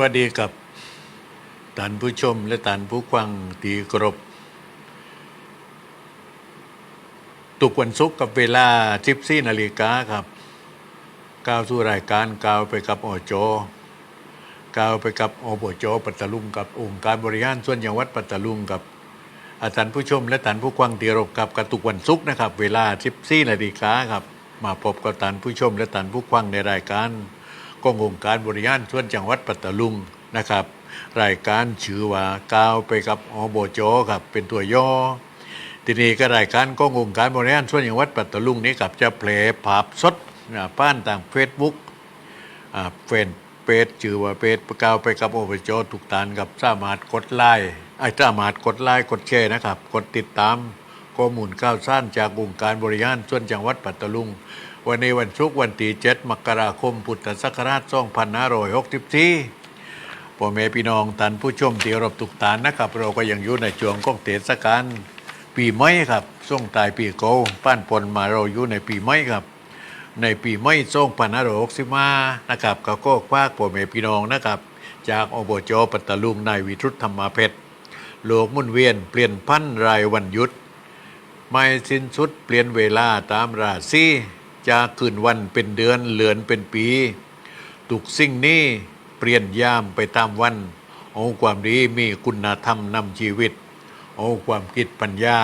สวัสดีกับท่านผู้ชมและท่านผู้ฟังตีกรบตุกวันศุกร์กับเวลา14นาฬิกาครับ ก้าวสู่รายการก้าวไปกับอจก้าวไปกับอบจปัตตลุงกับองค์การบริหารส่วนจังหวัดปัตตลุงกับอาจารย์ผู้ชม และท่านผู้ฟังตีรบกับกระตุกวันศุกร์นะครับ เวลา14นาฬิกาครับ มาพบกับท่านผู้ชม และท่านผู้ฟังในรายการ กององค์การบริหารส่วนจังหวัดปัตตาลุงนะครับ รายการชื่อว่าก้าวไปกับอบจครับเป็นตัวย่อ ทีนี้ก็รายการกององค์การบริหารส่วนจังหวัดปัตตาลุงนี้กับจะเพลย์ภาพสดอ่าผ่านทางเฟซบุ๊กเฟนเพจชื่อว่าเพจก้าวไปกับอบจทุกตานกับสามารถกดไลค์ไอ้สามารถกดไลค์กดแชร์นะครับ กดติดตามข้อมูลข่าวสารจากองค์การบริหารส่วนจังหวัดปัตตาลุง วันนี้วันศุกร์วันที่7มกราคม พุทธศักราช2564พ่อแม่พี่น้องท่านผู้ชมที่รบทุกฐานนะครับ เราก็ยังอยู่ในช่วงของเทศกาลปีใหม่ครับส่งตายปีเก่าป้านปนมาเราอยู่ในปีใหม่ครับ ในปีใหม่ส่งพันห้าร้อยหกสิบมานะครับก็ก็คว้ากพ่อแม่พี่น้องนะครับ จากอบจปัตตาลุงนายวิรุธธรรมเพชรโลกมุ่นเวียนเปลี่ยนพันรายวันยุดไม่สิ้นสุดเปลี่ยนเวลาตามราศี จากคืนวันเป็นเดือนเลือนเป็นปี ทุกสิ่งนี้เปลี่ยนยามไปตามวัน เอาความดีมีคุณธรรมนำชีวิต เอาความคิดปัญญา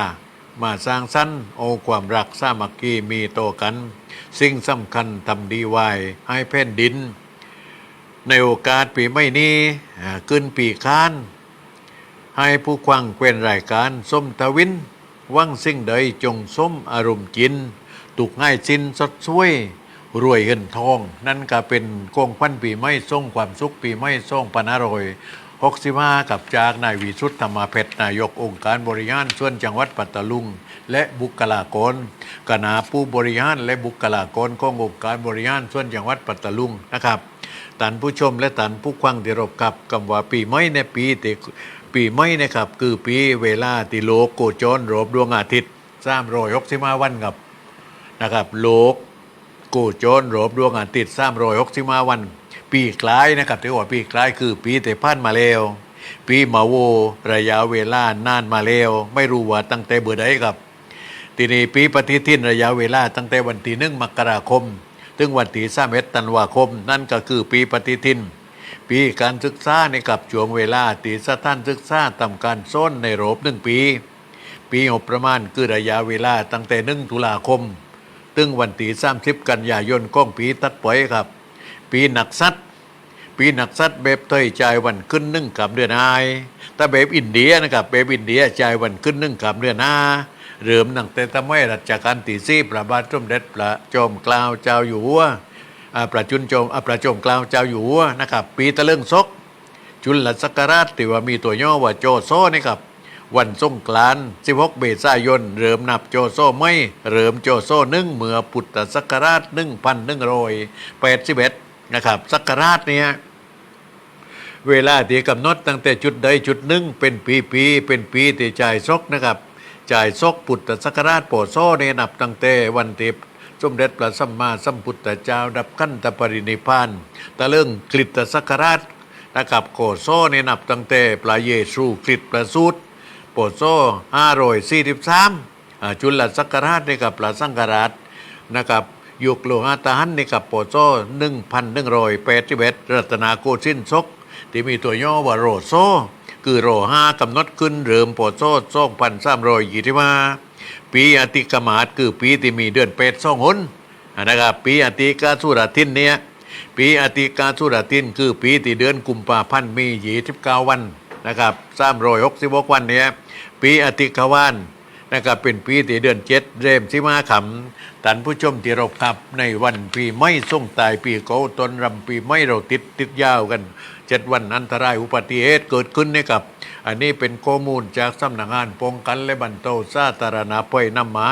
มาสร้างสรรค์เอาความรักสามัคคีมีต่อกัน สิ่งสำคัญทำดีไว้ให้แผ่นดิน ในโอกาสปีใหม่นี้ขึ้นปีค้านให้ผู้ควังเกวนรายการส้มตะวินหวังสิ่งใดจงส้มอารมณ์จิน ตุกง่ายจินสดช่วย รวยเงินทอง นั่นก็เป็นกองพันปีไม่ส่งความสุขปีไม่ส่งปนารอยหกสิบห้ากับจากนายวิสุทธรรมเพชรนายกองค์การบริหารส่วนจังหวัดปัตตาลุง และบุคลากรคณะผู้บริหารและบุคลากรขององค์การบริหารส่วนจังหวัดปัตตาลุงนะครับท่านผู้ชมและท่านผู้ฟังที่รบกับคำว่าปีใหม่ในปีที่ปีใหม่นะครับ คือปีเวลาที่โลกโกจรรอบดวงอาทิตย์สามร้อยหกสิบห้าวันครับ นะครับโลกโกจรรบดวงอาทิตย์สามร้อยหกสิบห้าวัน ปีคล้ายนะครับที่ว่าปีคล้ายคือปีแต่ผ่านมาแล้ว ปีมาโวระยะเวลานานมาแล้ว ไม่รู้ว่าตั้งแต่เบื่อใดครับทีนี้ปีปฏิทินระยะเวลาตั้งแต่วันที่หนึ่งมกราคม ถึงวันที่สามเอ็ดธันวาคม นั่นก็คือปีปฏิทิน ปีการศึกษาในกับช่วงเวลาที่สถานศึกษาทำการส้นในรอบหนึ่งปี ปีงบประมาณคือระยะเวลาตั้งแต่หนึ่งตุลาคม ถึงวันที่สามสิบกันยายนก้องปีตัดปล่อยครับ ปีหนักซัดปีหนักซัดแบบเทยจ่ายวันขึ้นหนึ่งกับเดือนอายถ้าแบบอินเดียนะครับแบบอินเดียจ่ายวันขึ้นหนึ่งกับเดือนหน้าเริ่มตั้งแต่ทำให้รัชกาลที่สี่พระบาทสมเด็จพระจอมเกล้าเจ้าอยู่หัวอ่าประจุนจอมอ่าประจอมเกล้าเจ้าอยู่หัวนะครับ ปีตะเลิงซกจุลศักราชที่ว่ามีตัวย่อว่าโจโซนี่ครับ วันสงกรานต์16เมษายนเริ่มนับโจโซไม่เริ่มโจโซหนึ่งเมื่อพุทธศักราช1,181นะครับศักราชเนี่ยเวลาที่กำหนดตั้งแต่จุดใดจุดหนึ่งเป็นปีปีเป็นปีที่จ่ายซกนะครับจ่ายซกพุทธศักราชโปโซเนนับตั้งแต่วันที่สมเด็จพระสัมมาสัมพุทธเจ้าดับขั้นตปรินิพานตะเรื่องกฤตศักราชนะครับโกโซเนนับตั้งแต่พระเยซูคริสต์ประสูติ โปโซห้าร้อยสี่สิบสามจุลศักราชเนี่ยกับพระสังฆราชนะครับยุคโลหะตหันในกับโปโซหนึ่งพันหนึ่งร้อยแปดสิบเอ็ดรัตนาโกสินทร์ซกที่มีตัวย่อว่าโรโซคือโรห้ากำหนดขึ้นเริ่มโปโซสองพันสามร้อยยี่สิบห้าปีอติกมาศคือปีที่มีเดือนเป็ดสองหนนะครับปีอติกาสุรทินเนี่ยปีอติกาสุรทินคือปีที่เดือนกุมภาพันธ์มียี่สิบเก้าวันนะครับสามร้อยหกสิบวันเนี่ย ปีอติกาวานนะครับเป็นปีที่เดือนเจ็ดเริ่มที่มาขำท่านผู้ชมที่เราขับในวันปีไม่ส่งตายปีเก่าตนรำปีไม่เราติดติดยาวกันเจ็ดวันอันตรายอุบัติเหตุเกิดขึ้นนะครับ อันนี้เป็นข้อมูลจากสำนักงานป้องกันและบรรเทาสาธารณภัยนำมา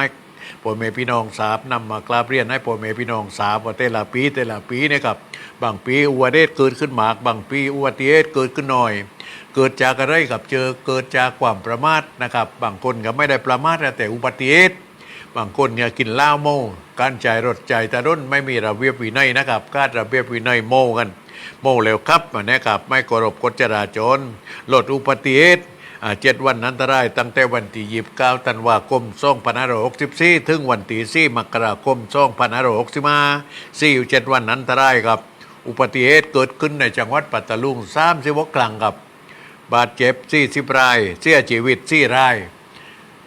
พ่อแม่พี่น้องทราบนำมากราบเรียนให้พ่อแม่พี่น้องทราบว่าแต่ละปีแต่ละปีนะครับบางปีอุบัติเหตุเกิดขึ้นมาก บางปีอุบัติเหตุเกิดขึ้นน้อย เกิดจากอะไรกับเจอเกิดจากความประมาทนะครับ บางคนก็ไม่ได้ประมาทแต่อุบัติเหตุบางคนก็กินเหล้าเมาการจ่ายรถจ่ายตะร่นไม่มีระเบียบวินัยนะครับการระเบียบวินัยโม่กัน โมเร็วครับนะครับ ไม่เคารพกฎจราจรลดอุบัติเหตุเจ็ดวันอันตรายตั้งแต่วันที่ยีบเก้าธันวาคม2564ถึงวันที่4มกราคม2565สี่อยู่เจ็ดวันอันตรายครับ อุบัติเหตุเกิดขึ้นในจังหวัดปัตตานีสามสิบกครั้งครับ บาดเจ็บ40ราย เสียชีวิต4ราย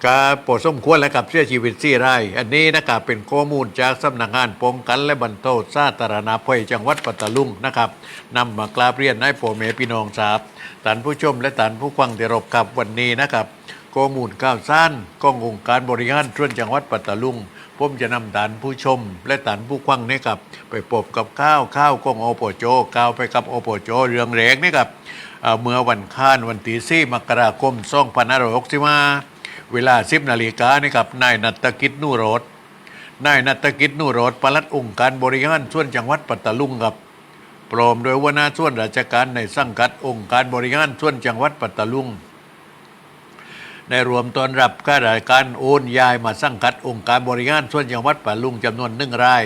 ก็ปวดสมควรแล้วกับเสียชีวิตสี่ราย อันนี้นะครับเป็นข้อมูลจากสำนักงานป้องกันและบรรเทาสาธารณภัยจังหวัดปัตตานีนะครับนำมากราบเรียนให้พ่อแม่พี่น้องทราบท่านผู้ชมและท่านผู้ฟังที่รบกับวันนี้นะครับข้อมูลข่าวสารกององค์การบริหารส่วนจังหวัดปัตตานีผมจะนำท่านผู้ชม และท่านผู้ฟังนี่ครับไปพบกับข้าวข้าวกองโอปโจก้าวไปกับโอปโจเรืองแรงนี่ครับ เมื่อวันค้านวันที่สี่มกราคม2565เวลาสิบนาฬิกานี่ครับนายนัตกิจนูโรดนายนัตกิจนูโรดปลัดองค์การบริหารส่วนจังหวัดปัตตานีครับพร้อมโดยหัวนาส่วนราชการในสังกัดองค์การบริหารส่วนจังหวัดปัตตานีได้รวมตอนรับข้าราชการโอนย้ายมาสังกัดองค์การบริหารส่วนจังหวัดปัตตานีจำนวนหนึ่งราย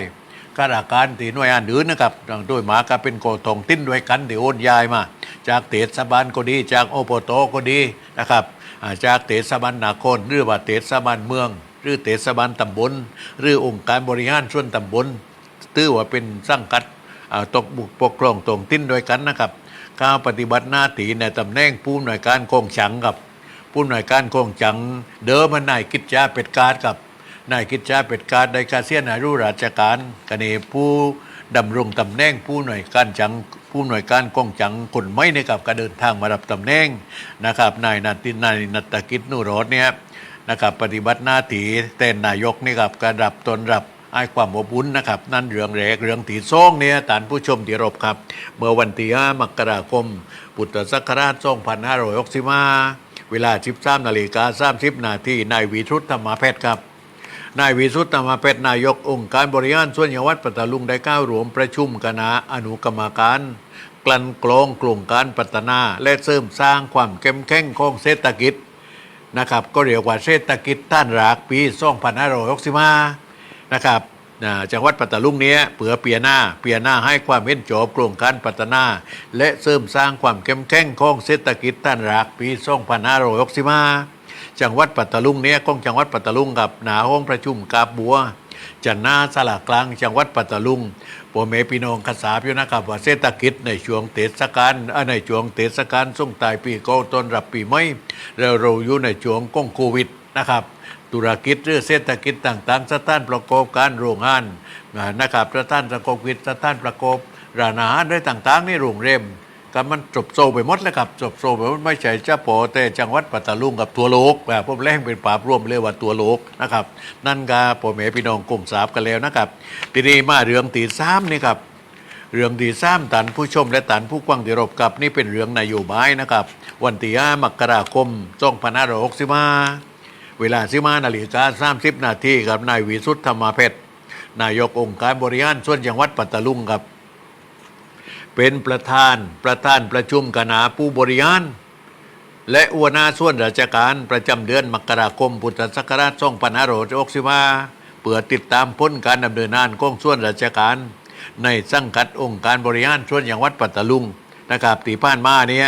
ข้าราชการที่หน่วยงานอื่นนะครับโดยหมาก็เป็นโกทองติ้นด้วยกันที่โอนย้ายมา จากเทศบาลก็ดี จากโอปโตก็ดีนะครับจากเทศบาลนาครหรือว่าเทศบาลเมือง หรือเทศบาลตำบล หรือองค์การบริหารส่วนตำบลถือว่าเป็นสังกัดตกบุกปกครองตรงติ้นด้วยกันนะครับกาวปฏิบัติหน้าที่ในตำแหน่งผู้หน่วยการคงฉังกับผู้หน่วยการคงจัง เดิมมันนายกิจจาเป็ดการกับ นายกิจจาเป็ดการได้กาเซียนอายุราชการกเนผู้ดำรงตำแหน่งผู้หน่วยการจังผู้หน่วยการกองจังคนไม่ในกับการเดินทางมารับตำแหน่งนะครับนายนันตินนายนัตกิจนุโรธเนี่ยนะครับปฏิบัติหน้าที่แทนนายกนี่ครับการรับตนรับให้ความอบอุ่นนะครับ นั่นเรื่องแรกเรื่องที่สองเนี่ยท่านผู้ชมที่รบครับ เมื่อวันที่5มกราคม พุทธศักราช2565เวลา 13นาฬิกา30นาทีนายวีทุตธรรมเพชรครับ นายวิสุทธธรรมเพชรนายกองค์การบริหารส่วนจังหวัดปัตตานีได้ก้าวรวมประชุมคณะอนุกรรมการ กลั่นกรองกลุ่มการพัฒนา และเสริมสร้างความเข้มแข็งของเศรษฐกิจนะครับก็เรียกว่าเศรษฐกิจต้านรากปี2565นะครับจังหวัดปัตตานีเนี้ยเผื่อเปียหน้าเปียหน้าให้ความเห็นชอบโครงการพัฒนา และเสริมสร้างความเข้มแข็งของเศรษฐกิจต้านรากปี2565 จังหวัดปัตตานีเนี้ยของจังหวัดปัตตานีกับหนาห้องประชุมกาบบัวจันนาสลากลางจังหวัดปัตตานีพ่อแม่พี่น้องกษาอยู่นะครับว่าเศรษฐกิจในช่วงเทศกาลอ่อในช่วงเทศกาลส่งตายปีเก่าต้นรับปีใหม่แล้วเราอยู่ในช่วงก้องโควิดนะครับธุรกิจหรือเศรษฐกิจต่างๆสถานประกอบการโรงงานนะครับสถานประกอบกิจสถานประกอบร้านอาหารอะไรต่างๆนี่โรงเรม ก็มันจบโซไปหมดแล้วครับจบโซไปหมดไม่ใช่เฉพาะแต่จังหวัดปัตตานีกับตัวโลกแบบผมแรงเป็นปราบร่วมเรียกว่าตัวโลกนะครับ นั่นก็พ่อแม่พี่น้องกลุ่มสาบกันแล้วนะครับทีนี้มาเรื่องตีสามนี่ครับเรื่องที่สามตันผู้ชมและตันผู้กว้างที่รบกับนี่เป็นเรื่องนโยบายนะครับ วันที่5มกราคม2565เวลาสิมานาฬิกา30นาทีครับนายวิสุทธธรรมเพชรนายกองค์การบริหารส่วนจังหวัดปัตตานีครับ เป็นประธานประธานประชุมคณะผู้บริหาร และอวนาส่วนราชการประจำเดือนมกราคมพุทธศักราช2565เพื่อติดตามพ้นการดำเนินงานของส่วนราชการ ในสังกัดองค์การบริหารส่วนจังหวัดปัตตานีนะครับตีผ่านมาเนี้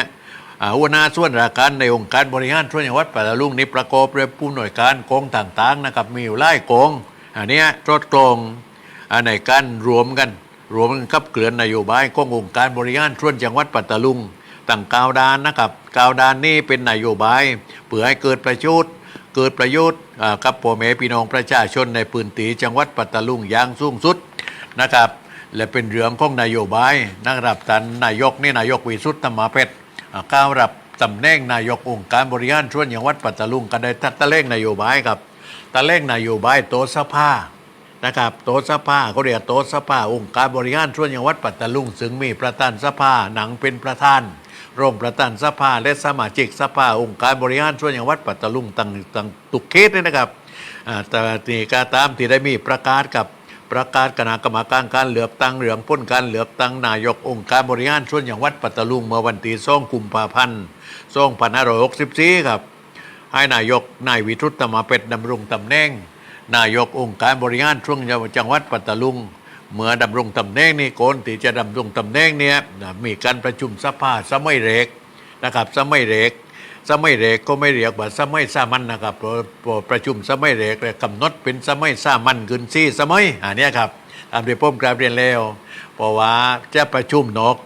อ่าหัวหน้าส่วนราชการในองค์การบริหารส่วนจังหวัดปัตตานีนี้ประกอบด้วยผู้หน่วยการกองต่างๆนะครับมีอยู่หลายกองอันนี้ตรวจกรองอันในการรวมกัน รวมกันขับเคลื่อนนโยบายขององค์การบริหารส่วนจังหวัดปัตตานีตั้งกาวดานนะครับกาวดานนี่เป็นนโยบายเพื่อให้เกิดประโยชน์เกิดประโยชน์กับพ่อแม่พี่น้องประชาชนในพื้นที่จังหวัดปัตตานีอย่างสูงสุดนะครับ และเป็นเรื่องของนโยบายนะครับท่านนายกนี่นายกวิสุทธิ์ธรรมเพชรก้าวรับตำแหน่งนายกองค์การบริหารส่วนจังหวัดปัตตานีก็ได้ทัดตะเล่งนโยบายครับตะเล่งนโยบายโตสภา นะครับโต๊ะสภาเขาเรียกโต๊ะสภาองค์การบริหารส่วนจังหวัดปัตตานีซึ่งมีประธานสภาหนังเป็นประธานรองประธานสภาและสมาชิกสภาองค์การบริหารส่วนจังหวัดปัตตานีตั้งตั้งตุกเขตเลยนะครับแต่นี่ก็ตามที่ได้มีประกาศกับประกาศคณะกรรมการการเหลือกตั้งเหลืองพ้นการเหลือกตั้งนายกองค์การบริหารส่วนจังหวัดปัตตานีเมื่อวันที่2กุมภาพันธ์2564ครับให้นายกนายวิทุตธรรมเป็ดดำรงตำแหน่ง นายกองค์การบริหารช่วงจังหวัดปัตตานีเมื่อดำรงตำแหน่งนี่คนที่จะดำรงตำแหน่งเนี่ยมีการประชุมสภาสมัยเรกนะครับสมัยเรกสมัยเรกก็ไม่เรียกว่าสมัยสามัญนะครับเพระประชุมสมัยเรกเลยกำหนดเป็นสมัยสามัญขึ้นซี่สมัยอันนี้ครับตามที่ผมกราบเรียนแล้วเพราะว่าจะประชุมนอก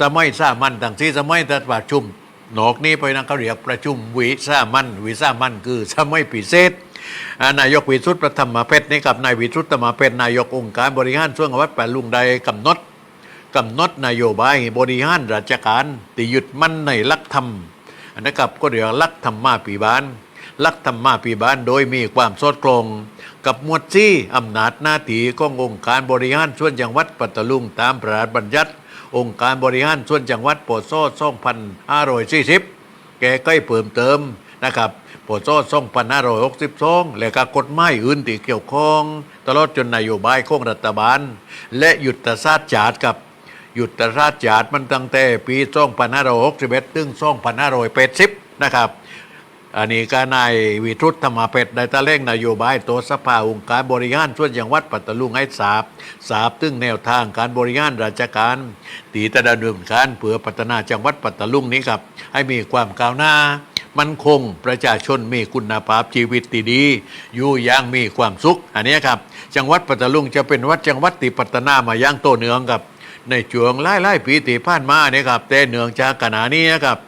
สมัยสามัญต่างที่สมัยแต่ประชุมนอกนี้ไปนะเขาเรียกประชุมวิสามัญวิสามัญคือสมัยพิเศษ นายกวิสุทธิประธรรมเพชรนี่กับนายวิสุทธิธรรมเพชรนายกองค์การบริหารส่วนจังวัดแปดลุงใดกำหนดกำหนดนโยบายบริหารราชการที่ยึดมั่นในลักธรรมนะครับก็เรียกลักธรรมมาปีบานลักธรรมมาปีบานโดยมีความสอดคล้องกับมวดซี่อำนาจหน้าที่ขององค์การบริหารส่วนจังหวัดปัตตาลุงตามพระราชบัญญัติ องค์การบริหารส่วนจังหวัดปรโซ่ซ่องพันห้าร้อยสี่สิบแกก็ให้เพิ่มเติมนะครับ ปรโซ่ซ่องพันห้าร้อยหกสิบสองและก็กฎหมายอื่นที่เกี่ยวข้อง ตลอดจนนโยบายของรัฐบาล และยุทธศาสตร์จาดกับยุทธศาสตร์จาดมันตั้งแต่ปีซ่องพันห้าร้อยหกสิบเอ็ดถึงซ่องพันห้าร้อยแปดสิบนะครับอันนี้ก็นายวิทุตธรรมเป็ดได้ตะเล่งนโยบายตัวสภาองค์การบริหารส่วนจังหวัดปัตตาลุงให้สาบสาบตึงแนวทางการบริหารราชการตีตะดำเนินการเพื่อพัฒนาจังหวัดปัตตาลุงนี้ครับ ให้มีความก้าวหน้า มันคงประชาชนมีคุณภาพชีวิตที่ดี อยู่อย่างมีความสุข อันนี้ครับ จังหวัดปัตตาลุงจะเป็นวัดจังหวัดที่พัฒนามาอย่างโตเนืองครับ ในช่วงไล่ไล่ปีที่ผ่านมาเนี่ยครับ แต่เนืองจากขณะนี้นะครับ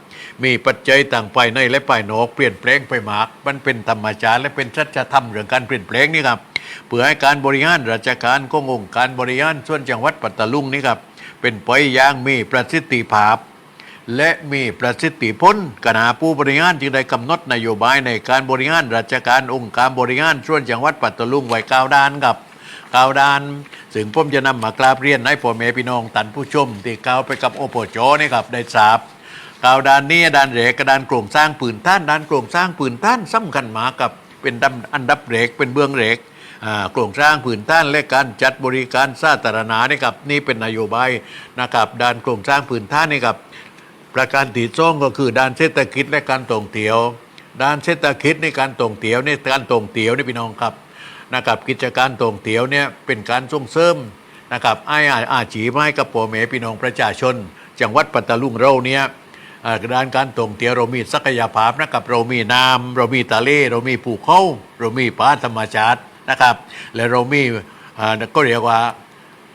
มีปัจจัยต่างไปในและไปนอกเปลี่ยนแปลงไปมาก มันเป็นธรรมชาติและเป็นชัจธรรมเรื่องการเปลี่ยนแปลงนี่ครับเพื่อให้การบริหารราชการของงการบริหารส่วนจังหวัดปัตตาลุงนี่ครับเป็นไปอย่างมีประสิทธิภาพ และมีประสิทธิผลคณะผู้บริหารจึงได้กำหนดนโยบายในการบริหารราชการองค์การบริหารส่วนจังหวัดปัตตลุงไว้เก้าด้านครับเก้าด้าน ซึ่งผมจะนำมากราบเรียนให้พ่อแม่พี่น้องตันผู้ชม ที่ก้าวไปกับโอปโจนี่ครับได้ทราบก้าวด้านนี้ด้านเหล็กกับด้านโครงสร้างปืนท่านด้านโครงสร้างปืนท่านสำคัญมากับเป็นดำอันดับเหล็กเป็นเบื้องเหล็กอ่าโครงสร้างปืนท่านและการจัดบริการสาธารณะนี่ครับนี่เป็นนโยบายนะครับด้านโครงสร้างปืนท่านนี่ครับ ประการที่สองก็คือด้านเศรษฐกิจและการท่องเที่ยว ด้านเศรษฐกิจในการท่องเที่ยวในการท่องเที่ยวนี่พี่น้องครับนะครับกิจการท่องเที่ยวเนี่ยเป็นการส่งเสริมนะครับไอ้อาอาชีพให้กับพ่อแม่พี่น้องประชาชน จังหวัดปัตตาลุงเราเนี่ยด้านการท่องเที่ยวเรามีศักยภาพนะครับเรามีน้ำเรามีทะเลเรามีภูเขาเรามีป่าธรรมชาตินะครับ และเรามีอ่าก็เรียกว่า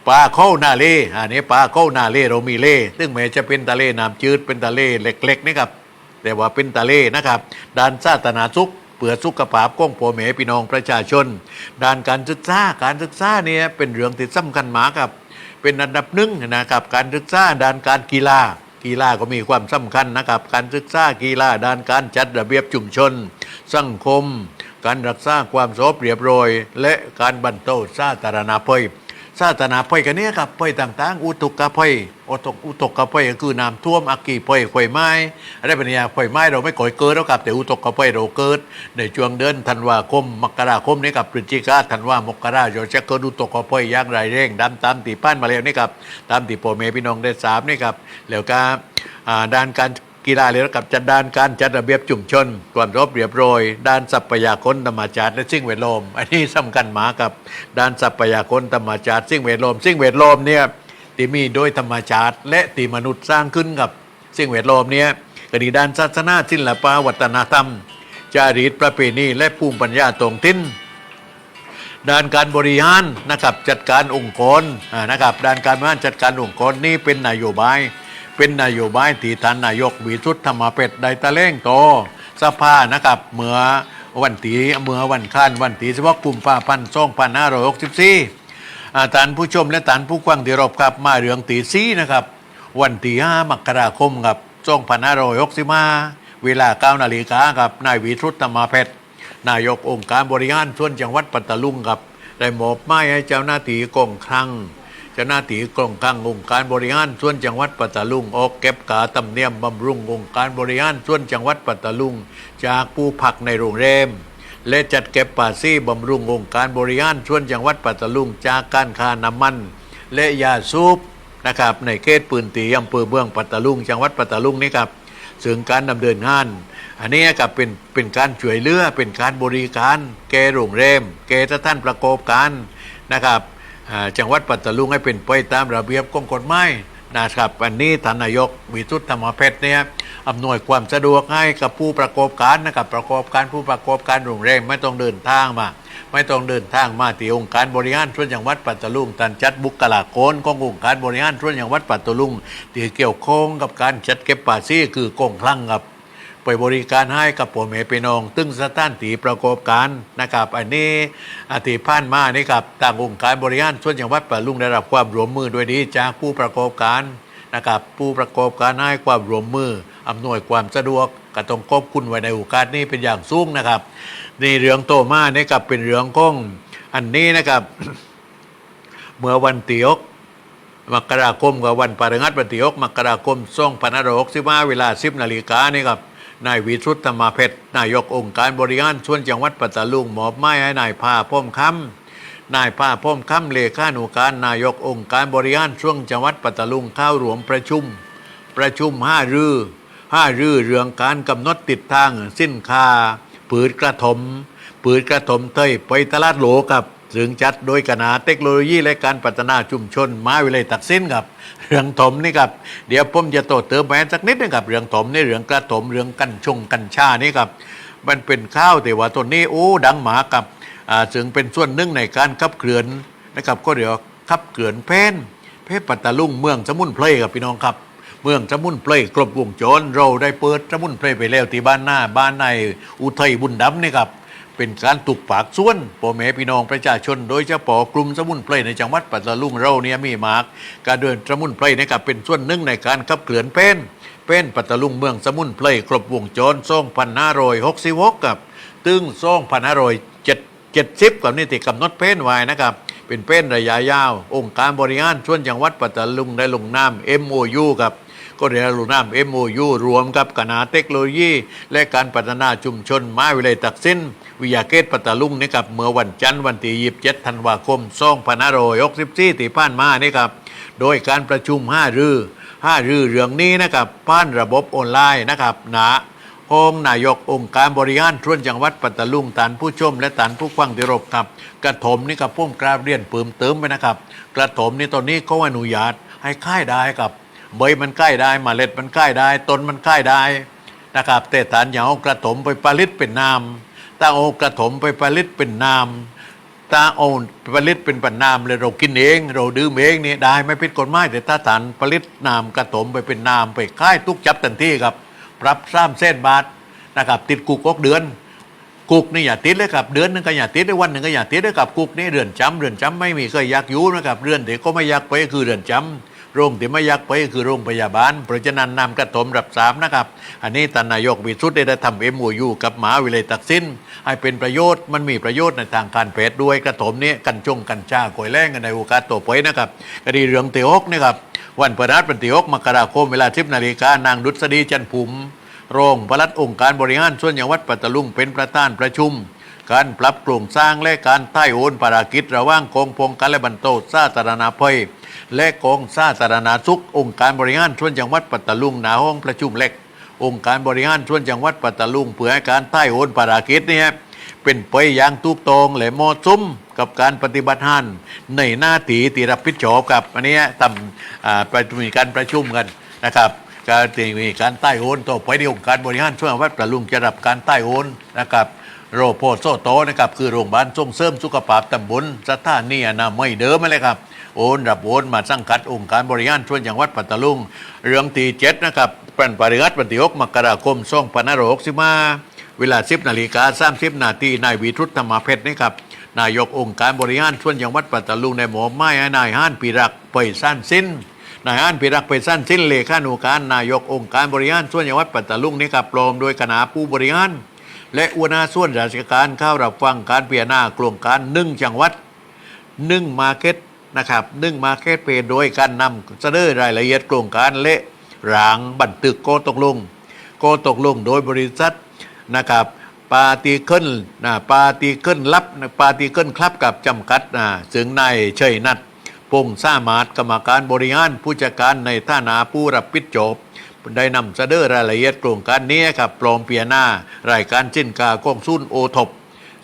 ป่าเข้านาเลอันนี้ป่าเข้านาเลเรามีเล่ซึ่งแม้จะเป็นทะเลน้ำจืดเป็นทะเลเล็กๆนะครับแต่ว่าเป็นทะเลนะครับด้านสาธารณสุขเพื่อสุขภาพของพ่อแม่พี่น้องประชาชน ด้านการศึกษาการศึกษาเนี่ยเป็นเรื่องที่สำคัญมากครับ เป็นอันดับหนึ่งนะครับการศึกษาด้านการกีฬากีฬาก็มีความสำคัญนะครับ การศึกษากีฬาด้านการจัดระเบียบชุมชน สังคม การรักษาความสงบเรียบร้อย และการบรรเทาสาธารณภัย สาธารณภัยกันเนี้ยครับภัยต่าง ๆ อุทกภัยอุทกอุทกภัยก็คือน้ำท่วมอักกีภัยไฟไม้อะไรแบบนี้ไฟไม้เราไม่ก่อยเกิดแล้วครับแต่อุทกภัยเราเกิด ในช่วงเดือนธันวาคมมกราคมนี้กับพฤศจิกาธันวามกราเราจะเกิดอุทกภัยอย่างไรเร่งดำตามตีป้านมาแล้วนี่ครับตามตีพ่อแม่พี่น้องได้สามนี่ครับแล้วก็ด้านการ กีฬาเลยกับจัดด้านการจัดระเบียบชุมชนความรบเรียบร้อย ด้านทรัพยากรธรรมชาติและสิ่งแวดล้อมอันนี้สำคัญมากกับ ด้านทรัพยากรธรรมชาติสิ่งแวดล้อมสิ่งแวดล้อมเนี่ยที่มีโดยธรรมชาติ และที่มนุษย์สร้างขึ้นกับ สิ่งแวดล้อมเนี่ยก็ดีด้านศาสนาศิลปะวัฒนธรรม จารีตประเพณีและภูมิปัญญาท้องถิ่นด้านการบริหารนะครับจัดการองค์กรนะครับด้านการบริหารจัดการองค์กรนี่เป็นนโยบาย เป็นนโยบายที่ท่านนายกวิสุทธรรมเป็ดได้ตะเล่งโตสภานะครับเมื่อวันที่เมื่อวันคันวันที่สิบหกกุมภาพันธ์สองพันห้าร้อยหกสิบสี่ท่านผู้ชมและท่านผู้ฟังที่รบครับมาเรื่องตีซีนะครับ วันที่ห้ามกราคมครับสองพันห้าร้อยหกสิบห้าเวลาเก้านาฬิกาครับนายวิสุทธรรมเป็ดนายกองค์การบริหารส่วนจังหวัดปัตตาลุงครับได้มอบหมายให้เจ้าหน้าที่กองคลัง จ้าหน้าที่กองคลังองค์การบริหารส่วนจังหวัดปัตตาลุงออกเก็บกาตำเนียมบำรุงองค์การบริหารส่วนจังหวัดปัตตาลุง จากผู้พักในโรงแรมและจัดเก็บภาษีบำรุงองค์การบริหารส่วนจังหวัดปัตตาลุง จากการค้าน้ำมัน และยาสูบนะครับในเขตปืนตีอำเภอเมืองปัตตาลุง จังหวัดปัตตาลุงนี่ครับซึ่งการดำเนินงาน อันนี้กับเป็นเป็นการช่วยเหลือเป็นการบริการ แก่โรงแรมแก่สถานประกอบการนะครับ จังหวัดปัตตานีให้เป็นไปตามระเบียบของกฎหมายนะครับอันนี้ทานนายกวิสุทธธรรมเพชรเนี่ยอำนวยความสะดวกให้กับผู้ประกอบการนะครับประกอบการผู้ประกอบการโรงแรมไม่ต้องเดินทางมา ไม่ต้องเดินทางมาที่องค์การบริหารส่วนจังหวัดปัตตานีตันจัดบุคลากรขององค์การบริหารส่วนจังหวัดปัตตานีที่เกี่ยวข้องกับการจัดเก็บภาษีคือกองคลังครับ ไปบริการให้กับผมเอพี่น้อง ตึงสถานตีประกอบการนะครับอันนี้อาทิผ่านมานี่ครับต่างองค์การบริหารส่วนจังหวัดปัตตานีได้รับความร่วมมือด้วยดีจากผู้ประกอบการนะครับผู้ประกอบการให้ความร่วมมืออำนวยความสะดวกก็ต้องขอบคุณไว้ในโอกาสนี้เป็นอย่างสูงนะครับนี่เรื่องโตมานี่ครับเป็นเรื่องของอันนี้นะครับ เมื่อวันตียกมกราคมกับวันปารังัตวันที่6มกราคม2565เวลา10นาฬิกานี่ครับ นายวิสุทธมาเพชรนายกองค์การบริหารส่วนจังหวัดปัตตานีมอบหมายให้นายพาพ่อมคำนายพาพ่อมคำเลขานุการนายกองค์การบริหารส่วนจังหวัดปัตตานีข้าวรวมประชุม ประชุมห้ารือห้ารือเรื่องการกำหนดติดทาง สิ้นค้าปืดกระถม ปืดกระถมเทยไปตลาดโหลกับ ถึงจัดโดยคณะเทคโนโลยีและการพัฒนาชุมชนมหาวิทยาลัยตักสินครับ เรื่องถมนี่ครับ เดี๋ยวผมจะโตเติมไปสักนิดนึงครับ เรื่องถมนี่เรื่องกระถมเรื่องกัญชงกัญชานี่ครับ มันเป็นข้าวแต่ว่าตัวนี้โอ้ดังหมากับซึ่งเป็นส่วนหนึ่งในการขับเคลื่อนนะครับก็เดี๋ยวขับเคลื่อนเพนเพชรปัตตลุงเมืองสมุนไพรครับพี่น้องครับเมืองสมุนไพรกรบวงจรเราได้เปิดสมุนไพรไปแล้วที่บ้านหน้าบ้านในอุทัยบุญดำนี่ครับ เป็นการตุกปากส่วนพ่อแม่พี่น้องประชาชน โดยเฉพาะกลุ่มสมุนไพรในจังหวัดปัตตานีเราเนี่ยมีมาก การเดินสมุนไพรนะครับเป็นส่วนหนึ่งในการขับเคลื่อนเป็นเป็นปัตตานีเมืองสมุนไพรครบวงจรซ่องพันห้าร้อยหกสิบหกกับ ตึงซ่องพันห้าร้อยเจ็ดเจ็ดสิบกับนิติกำหนดเป็นไว้นะครับเป็นเป็นระยะยาว องค์การบริหารส่วนจังหวัดปัตตานีได้ลงนาม MOU ครับ ก็เรียนรู้นาม MOU รวมกับคณะเทคโนโลยี และการพัฒนาชุมชนมาวิทยาลัยตักสินวิยาเกตปัตตาลุงนี่ครับเมื่อวันจันทร์วันที่27ธันวาคม2564ที่ผ่านมานี่ครับโดยการประชุม5รือ5รือเรื่องนี้นะครับผ่านระบบออนไลน์นะครับณห้องนายกองค์การบริหารส่วนจังหวัดปัตตาลุงฐานผู้ชม และฐานผู้ฟังที่รบครับ กระถมนี่กับพุ่มกราบเรียนเพิ่มเติมไปนะครับ กระถมนี่ตอนนี้เขาอนุญาตให้ค่ายได้ครับ ใบมันใกล้ได้มเมล็ดมันใกล้ได้ ต้นมันใกล้ได้นะครับแต่ฐานอย่าเอากระถมไปผลิตเป็นน้ำถ้าเอากระถมไปผลิตเป็นน้ำถ้าเอาผลิตเป็นปันน้ำเลยเรากินเอง เราดื่มเองนี่ได้ไม่ผิดกฎหมายแต่ถ้าฐานผลิตน้ำกระถมไปเป็นน้ำไปค่ายทุกจับทันทีครับปรับสามเส้นบาทนะครับติดคุกกเดือนกุกนี่อย่าติดเลยครับเดือนหนึงก็อย่าติดได้วันหนึ่งก็อย่าติดเลยครับกุกนี่เรือนจำเรือนจำไม่มีเคยอยากอยู่นะครับเรือนเด็กก็ไม่อยากไปคือเรือนจำ โรงที่ไม่อยากไปคือโรงพยาบาล เพราะฉะนั้นนำกระถมรับสามนะครับ อันนี้ทานนายกวิสุทธิ์ได้ทำเอ็มโอยูกับหมหาวิทยาลัยตักสินให้เป็นประโยชน์มันมีประโยชน์ในทางการแพทย์ด้วยกระถมนี้กันจงกันชาโกยแรงกันในโอกาสต่อไปนะครับคดีเรื่องเตียกนี่ครับวันพฤหัสวันที่6มกราคมเวลา10นาฬิกานางดุษฎีจันภูมิรองปลัดองค์การบริหารส่วนจังหวัดปัตตานีเป็นประธานประชุม การปรับโครงสร้างและการใต้โอนภารกิจระหว่างกองพงการและบรรเทาสาธารณภัย และกองสาธารณสุข องค์การบริหารส่วนจังหวัดปัตตานีหนาห้องประชุมเล็ก องค์การบริหารส่วนจังหวัดปัตตานีเพื่อให้การใต้โอนภารกิจเนี่ยเป็นไปอย่างถูกต้องและเหมาะสมกับการปฏิบัติงานในหน้าที่ที่รับผิดชอบกับอันนี้ทำอ่าไปมีการประชุมกันนะครับการที่มีการใต้โอนต่อไปในองค์การบริหารส่วนจังหวัดประลุงจะรับการใต้โอนนะครับโรโพโซโตนะครับคือโรงพยาบาลส่งเสริมสุขภาพตำบลสถานีอนามัยเดิมเลยครับ โอนรับโอนมาสังกัดองค์การบริหารส่วนจังหวัดปัตตานีเรื่องทีเจ็ดนะครับเป็นปริยัติวันที่6มกราคม2565เวลา10นาฬิกา30นาทีนายวิทุตธรรมเพชรนี่ครับนายกองค์การบริหารส่วนจังหวัดปัตตานีในหมอไม้นายห้านปีรักไปสั้นสิ้นนายอันพิรักษ์ไปสั้นสิ้นเลขานุการนายกองค์การบริหารส่วนจังหวัดปัตตานีนี่กับปลอมโดยคณะผู้บริหารและอวนาส่วนราชการเข้ารับฟังการเปลี่ยนหน้าโครงการหนึ่งจังหวัดหนึ่งมาร์เก็ต นะครับนึ่งมาเก็ตเพโดยการนำเสนอรายละเอียดโครงการและร่างบันทึกโกตกลง โกตกลงโดยบริษัทนะครับปาตีเคิลนะปาตีเคิลรับปาตีเคิลครับกับจำกัดนะถึงนายเฉยนัดพงษ์สามารถกรรมการบริหารผู้จัดการในท่านาผู้รับผิดชอบได้นำเสนอรายละเอียดโครงการนี้ครับปลอมเปียหน้ารายการจิ้นกากองซุนโอทบ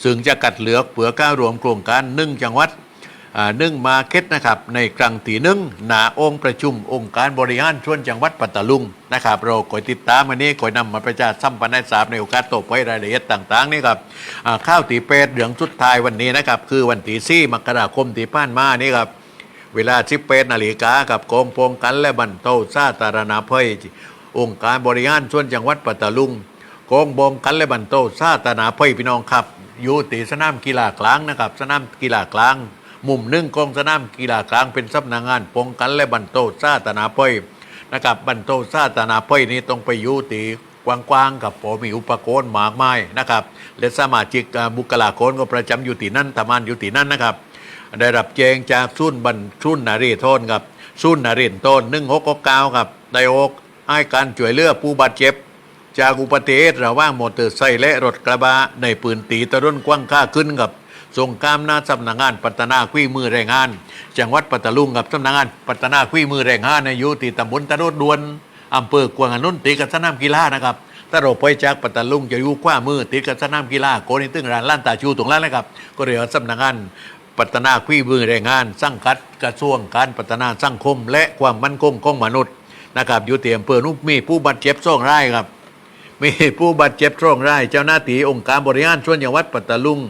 ซึ่งจะกัดเหลือกเผื่อก้ารวมโครงการหนึ่งจังหวัด นึ่งมาเก็ตนะครับในครั้งที่หนึ่งหนาองค์ประชุมองค์การบริหารส่วนจังหวัดปัตตาลุงนะครับเราคอยติดตามอันนี้คอยนำมาประชาสัมพันธ์ให้ทราบในโอกาสต่อไปรายละเอียดต่างๆนี่ครับข้าวตีเป็ดเหลืองสุดท้ายวันนี้นะครับคือวันที่สี่มกราคมที่ผ่านมานี่ครับเวลา18นาฬิกากับกองป้องกันและบรรเทาสาธารณภัยองค์การบริหารส่วนจังหวัดปัตตาลุงกองปงกันและบรรเทาสาธารณภัยพี่น้องครับอยู่ตีสนามกีฬากลางนะครับสนามกีฬากลาง มุมหนึ่งกองสนามกีฬากลางเป็นสำนักงานป้องกันและบรรเทาสาธารณภัยนะครับบรรเทาสาธารณภัยนี้ต้องไปอยู่ตีกว้างๆกับผมมีอุปกรณ์มากมายนะครับ และสมาชิกบุคลากรก็ประจำอยู่ที่นั่นทำงานอยู่ที่นั่นนะครับ ได้รับแจ้งจากซุนบันซุนนารีโทนครับซุนนารีนโทนหนึ่งหกเก้าครับได้อกให้การช่วยเหลือผู้บาดเจ็บ จากอุบัติเหตุระหว่างมอเตอร์ไซค์และรถกระบะในปืนตีตะรุ่นกว้างค่าขึ้นกับ ส่งกามหน้าสำนักงานปัตนาคุยมือแรงงาน จังหวัดปัตตลุงกับสำนักงานปัตนาคุยมือแรงงานในยุติตำบลตะรุดดวนอำเภอกวางอนุนตีกับสนามกีฬานะครับถ้าเราไปจากปัตตลุงจะอยู่ขว้ามือติดกับสนามกีฬาโกนิตึงร้านล้านตาชูตรงนั้นนะครับ ก็เรียกสำนักงานพัฒนาคุยมือแรงงานสร้างคัดกระทรวงการพัฒนาสังคม และความมั่นคงของมนุษย์นะครับอยู่เตียมเปิดนุกมีผู้บาดเจ็บส่องรายครับ มีผู้บาดเจ็บส่องรายเจ้าหน้าที่องค์การบริหารส่วนจังหวัดปัตตาลุง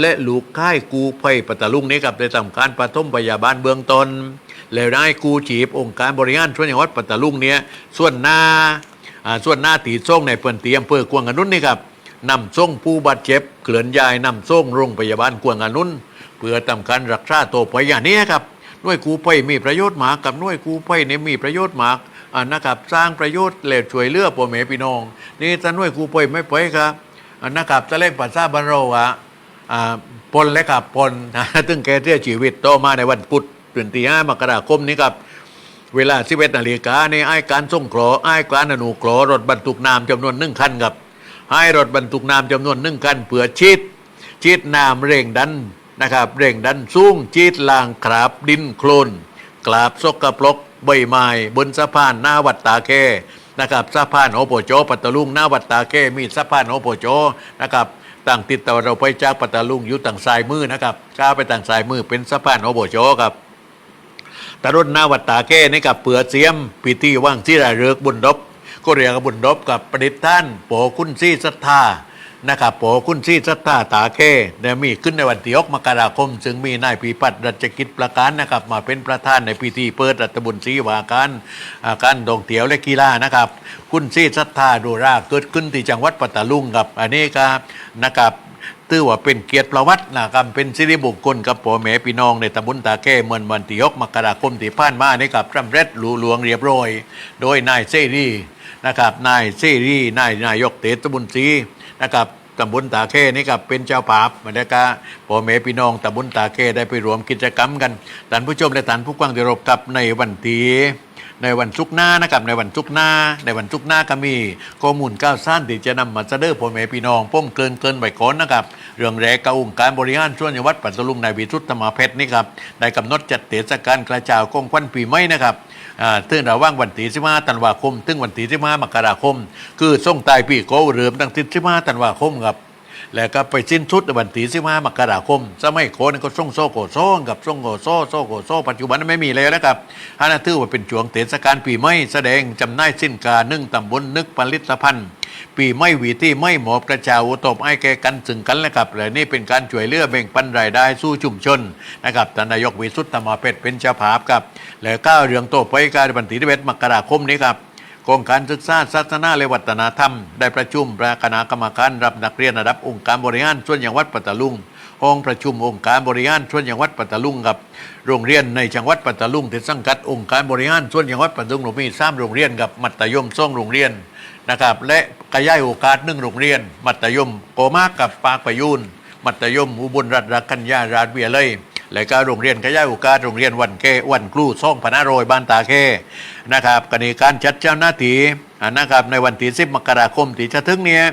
และลูกค่ายกูภัยปัตตาลุงนี้กับได้ทำการปฐมพยาบาลเบื้องต้นแล้วได้กูจีบองค์การบริหารส่วนจังหวัดปัตตาลุงเนี้ยส่วนหน้าส่วนหน้าตีส่งในเปืนเตียมเพื่อกวางอนุนนี่ครับนำส่งผู้บาดเจ็บเกลื่อนยายนำส่งโรงพยาบาลกวางอนุนเพื่อทำการรักษาตัวไปอย่างนี้ครับน่วยกู้ภัยมีประโยชน์หมากกับน่วยกู้ภัยเนี่ยมีประโยชน์หมาก อ่านะครับสร้างประโยชน์และช่วยเหลือพ่อแม่พี่น้อง นี่ถ้าหน่วยกู้ภัยไม่ไปครับอ่านะครับจะเล่นภาษาบรรโรอะอ่าปนและกับปนนะตึงแกเสียชีวิตต่อมาในวันพุธเดือนที่ห้ามกราคมนี้ครับเวลา11นาฬิกาในไอ้การส่งเครอไอ้การอนุเครอรถบรรทุกน้ำจำนวนหนึ่งคันครับให้รถบรรทุกน้ำจำนวนหนึ่งคันเผื่อชีดชีดน้ำเร่งดันนะครับ เร่งดันสูงชีดลางขราบดินโคลนกราบซกกระปรก ใบไม้บนสะพานหน้าวัดตาแคนะครับสะพานโอโปโจ ปัตตลุงหน้าวัดตาแคมีสะพานโอโปโจนะครับต่างติดต่อเราไปจากปัตตลุงอยู่ต่างสายมือนะครับก้าไปต่างสายมือเป็นสะพานโอโปโจครับตะรุ่นนาวัดตาแก้นี่กับเปือเสียมพิธีว่างที่ระเริกบุญดบก็เรียกบุญดบกับประดิษฐ์ท่านโปคุณซี่ศรัทธา นะครับโปคุณซี่ศรัทธาตาแก้เนี่ยมีขึ้นในวันที่6มกราคม ซึ่งมีนายปีพัฒน์รัชกิจประการนะครับ มาเป็นประธานในพิธีเปิดรัฐบุญศรีวาการอาการท่องเที่ยวและกีฬานะครับ คุณซี่ศรัทธาดูราเกิดขึ้นที่จังหวัดปัตตาลุงครับ อันนี้ก็นะครับถือว่าเป็นเกียรติประวัตินะครับเป็นสิริบุคคลกับพ่อแม่พี่น้องในตำบลตาแก้เมืองวันที่ยกมกราคมที่ผ่านมานี่กับสำเร็จหลุหลวงเรียบร้อย โดยนายเซรีนะครับนายเซรีนายนายกเทศมนตรี นะครับตำบลตาแค่นี่กับเป็นเจ้าภาพบรรยากาศพ่อแม่พี่น้องตำบลตาแค่ได้ไปรวมกิจกรรมกันท่านผู้ชมและท่านผู้กว้างที่รบกับในวันที่ ในวันศุกร์หน้านะครับในวันศุกร์หน้า ในวันศุกร์หน้าก็มีข้อมูลก้าวสั้นที่จะนำมาเสนอพ่อแม่พี่น้องพ้มเกินเกินไปก่อนนะครับ เรื่องแรกกองค์การบริหารส่วนจังหวัดปัตตาลุงในวิสุทธรรมเพชรนี่ครับได้กำหนดจัดเทศกาลกระจายกองควันปีใหม่นะครับอ่าถึงระหว่างวันที่15ธันวาคม ถึงวันที่15มกราคม คือส่งตายปีโกเริ่มตั้งที่15ธันวาคมครับ แล้วก็ไปสิ้นสุดในวันที่15มกราคม สมัยโคนก็ส่งโซโกโซกับส่งโกโซโซโกโซปัจจุบันไม่มีเลยนะครับฮานาถือว่าเป็นช่วงเทศกาลปีใหม่แสดงจำหน่ายสินค้านึ่งตำบลนึกผลิตภัณฑ์ ปีไม่หวีที่ไม่หมอบกระจายอุตบไอ้แก่กันสึงกันนะครับและนี่เป็นการช่วยเหลือแบ่งปันรายได้สู้ชุมชนนะครับท่านนายกวิสุทธธรรมเพชรเป็นเจ้าภาพครับ และก้าวเรืองโตไปการวันที่21มกราคมนี้ครับ กองการศึกษาศาสนาและวัฒนธรรม ได้ประชุมประคณะกรรมการรับนักเรียนระดับองค์การบริหารส่วนจังหวัดปัตตาลุงห้องประชุมองค์การบริหารส่วนจังหวัดปัตตาลุงครับ โรงเรียนในจังหวัดปัตตาลุงที่สังกัดองค์การบริหารส่วนจังหวัดปัตตาลุงมีสามโรงเรียนกับมัธยมสองโรงเรียนนะครับ และขยายโอกาสหนึ่งโรงเรียน มัธยมโกมากกับปากประยูนมัธยมอุบลรัตนรักกัญญาราชเวียเลย และก็โรงเรียนขยายโอกาสโรงเรียนวันแก่วันครูซ่องพนาโรยบ้านตาแค่นะครับกรณีการจัดเจ้าหน้าที่นะครับในวันที่10มกราคมที่จะถึงเนี้ย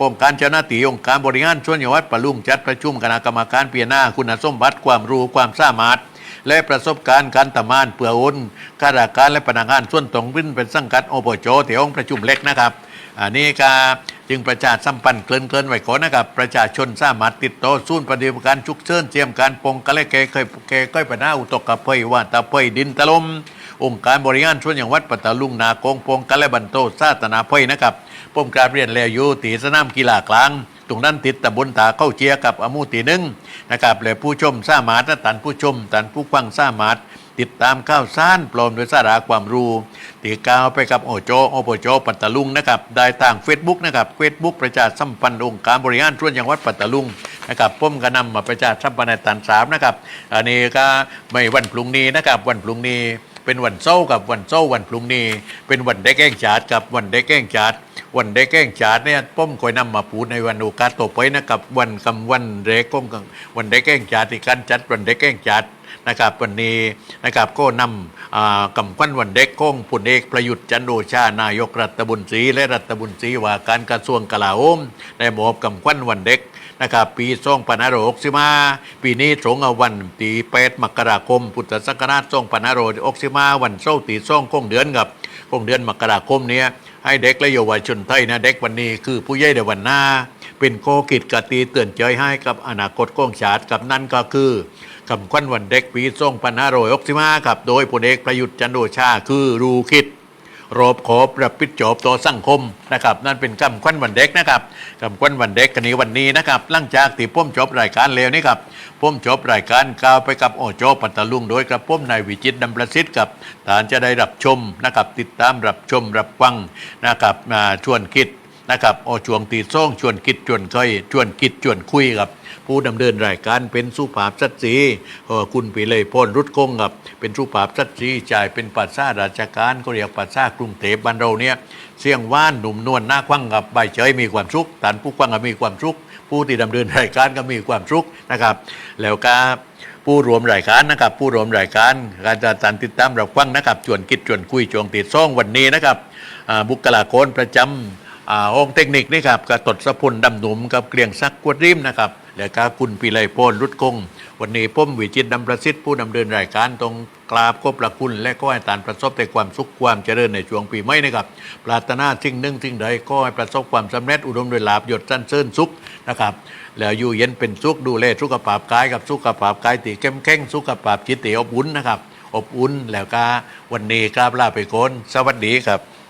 กรมการเจ้าหน้าที่องค์การบริหารส่วนจังหวัดปะลุงจัดประชุมคณะกรรมการพิจารณาคุณสมบัติความรู้ความสามารถ และประสบการณ์การทำงานเพื่อโอนข้าราชการและพนักงานส่วนตรงขึ้นเป็นสังกัดโอปโจที่ห้องประชุมเล็กนะครับ อันนี้ก็จจึงประชาสัมพันธ์เกินเกินๆไว้ก่อนนะครับ ประชาชนสามารถติดต่อศูนย์ปฏิบัติการฉุกเฉินเตรียมการปงกะและแกเคยแกก้อยปัญหาอุตกภัยว่าตาภัยดินถล่มองค์การบริหารส่วนจังวัดปัตตาลุงนาโกงปงกะและบันโตสาธารณภัยนะครับผมกราบเรียนแล้วอยู่ตีสนามกีฬากลางตรงนั้นติดตำบลตาเข้าเชียกับอมูตีหนึ่งนะครับและผู้ชมสามารถและตันผู้ชมตันผู้ฟังสามารถ ติดตามข่าวสารปลอมโดยสาระความรู้ตีกาวไปกับโอโจโอโปโจปัตตลุงนะครับได้ทาง Facebook นะครับ Facebook ประชาสัมพันธ์องค์การบริหารส่วนจังหวัดปัตตลุงนะครับผมก็นำมาประชาสัมพันธ์ในตันสามนะครับอันนี้ก็ไม่วันพรุ่งนี้นะครับวันพรุ่งนี้เป็นวันเสาร์กับวันเสาร์วันพรุ่งนี้ เป็นวันเด็กแก่งชาติกับวันเด็กแก่งชาติวันเด็กแก่งชาติเนี่ยผมคอยนำมาพูดในวันโอกาสต่อไปนะครับวันคำวันเด็กก้มกับวันเด็กแก่งชาติที่การจัดวันเด็กแก่งชาติ นะครับวันนี้นะครับก็นำกำควันวันเด็กของพลเอกประยุทธ์จันโอชานายกรัฐบุญศรีและรัฐบุญศรีว่าการกระทรวงกลาโหมได้มอบกำควันวันเด็กนะครับปี2 5 6 5ปีนี้ตรงกับวันที่8มกราคม พุทธศักราช2 5 6 5วันเสาร์ที่2ของเดือนครับของเดือนมกราคมเนี้ยให้เด็กและเยาวชนไทยนะเด็กวันนี้คือผู้ใหญ่ในวันหน้า เป็นโคกิจกตีเตือนใจให้กับอนาคตของชาติกับนั่นก็คือ คำขวัญวันเด็กปี2565ครับ โดยพลเอกประยุทธ์จันทร์โอชาคือรูคิดรอบขอบรับผิดชอบต่อสังคมนะครับ นั่นเป็นคำขวัญวันเด็กนะครับคำขวัญวันเด็กกันนี้วันนี้นะครับหลังจากที่ผมจบรายการแล้วนี่ครับผมจบรายการก้าวไปกับโอโจปัตตลุงโดยกระผมนายวิจิตดำประสิทธิ์กับฐานจะได้รับชมนะครับ ติดตามรับชมรับฟังนะครับอ่าชวนคิดนะครับโอช่วงตีซ่องชวนคิดชวนเคยชวนคิดชวนคุยกับ ผู้ดำเนินรายการเป็นสุภาพสัตย์ศรีคุณปีเลยพลรุดคงครับเป็นสุภาพสัตย์ศรีจ่ายเป็นปัสซาราชการก็เรียกปัสซากรุงเทพบ้านเราเนี่ยเสียงว่านหนุ่มนวลหน้าควังกับใบเฉยมีความสุขฐานผู้ควังก็มีความสุขผู้ที่ดำเนินรายการก็มีความสุขนะครับ แล้วก็ผู้รวมรายการนะครับ ผู้รวมรายการการจัดการติดตามรับฟังนะครับชวนคิดชวนคุยชวงติดซ่องวันนี้นะครับบุคลากรประจำอ่า องเทคนิคนี่ครับกับตดสะพุนดำหนุ่มกับเกลียงซักกวดริมนะครับแล้วก็คุณปีไลโพลรุดคงวันนี้ผมวิจิตดำประสิทธิ์ผู้ดำเนินรายการตรงกราบขอบพระคุณ และก็ให้ตานประสบแต่ความสุขความเจริญในช่วงปีใหม่นะครับปรารถนาสิ่งหนึ่งสิ่งใดก็ให้ประสบความสำเร็จอุดมด้วยลาบหยศสั้นเสริญสุขนะครับแล้วอยู่เย็นเป็นสุขดูแลสุขภาพกายกับสุขภาพกายตีเข้มแข็งสุขภาพจิตตีอบอุ่นนะครับอบอุ่นแล้วก็วันนี้กราบลาไปก่อนสวัสดีครับ